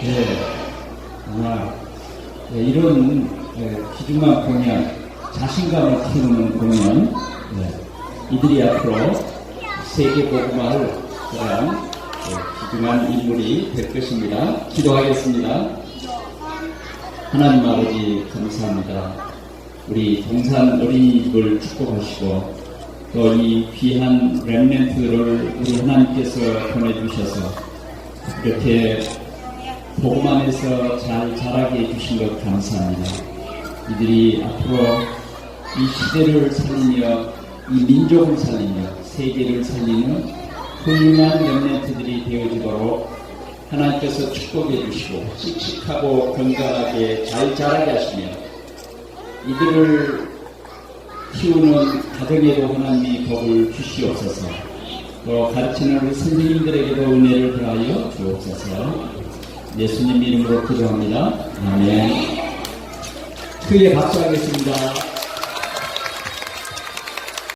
네. 아, 네, 이런 네, 귀중한 공연, 자신감을 키우는 공연, 네, 이들이 앞으로 세계 복음화를 그런 네, 귀중한 인물이 될 것입니다. 기도하겠습니다. 하나님 아버지 감사합니다. 우리 동산 어린이집을 축복하시고 또 이 귀한 렘넨트를 우리 하나님께서 보내주셔서 이렇게 복음 안에서 잘 자라게 해주신 것 감사합니다. 이들이 앞으로 이 시대를 살리며 이 민족을 살리며 세계를 살리는 훌륭한 렘넨트들이 되어지도록 하나님께서 축복해 주시고 씩씩하고 건강하게 잘 자라게 하시며 이들을 키우는 가정에도 하나님이 복을 주시옵소서 또 가르치는 우리 선생님들에게도 은혜를 더하여 주옵소서 예수님 이름으로 기도합니다. 아멘 크게 박수하겠습니다.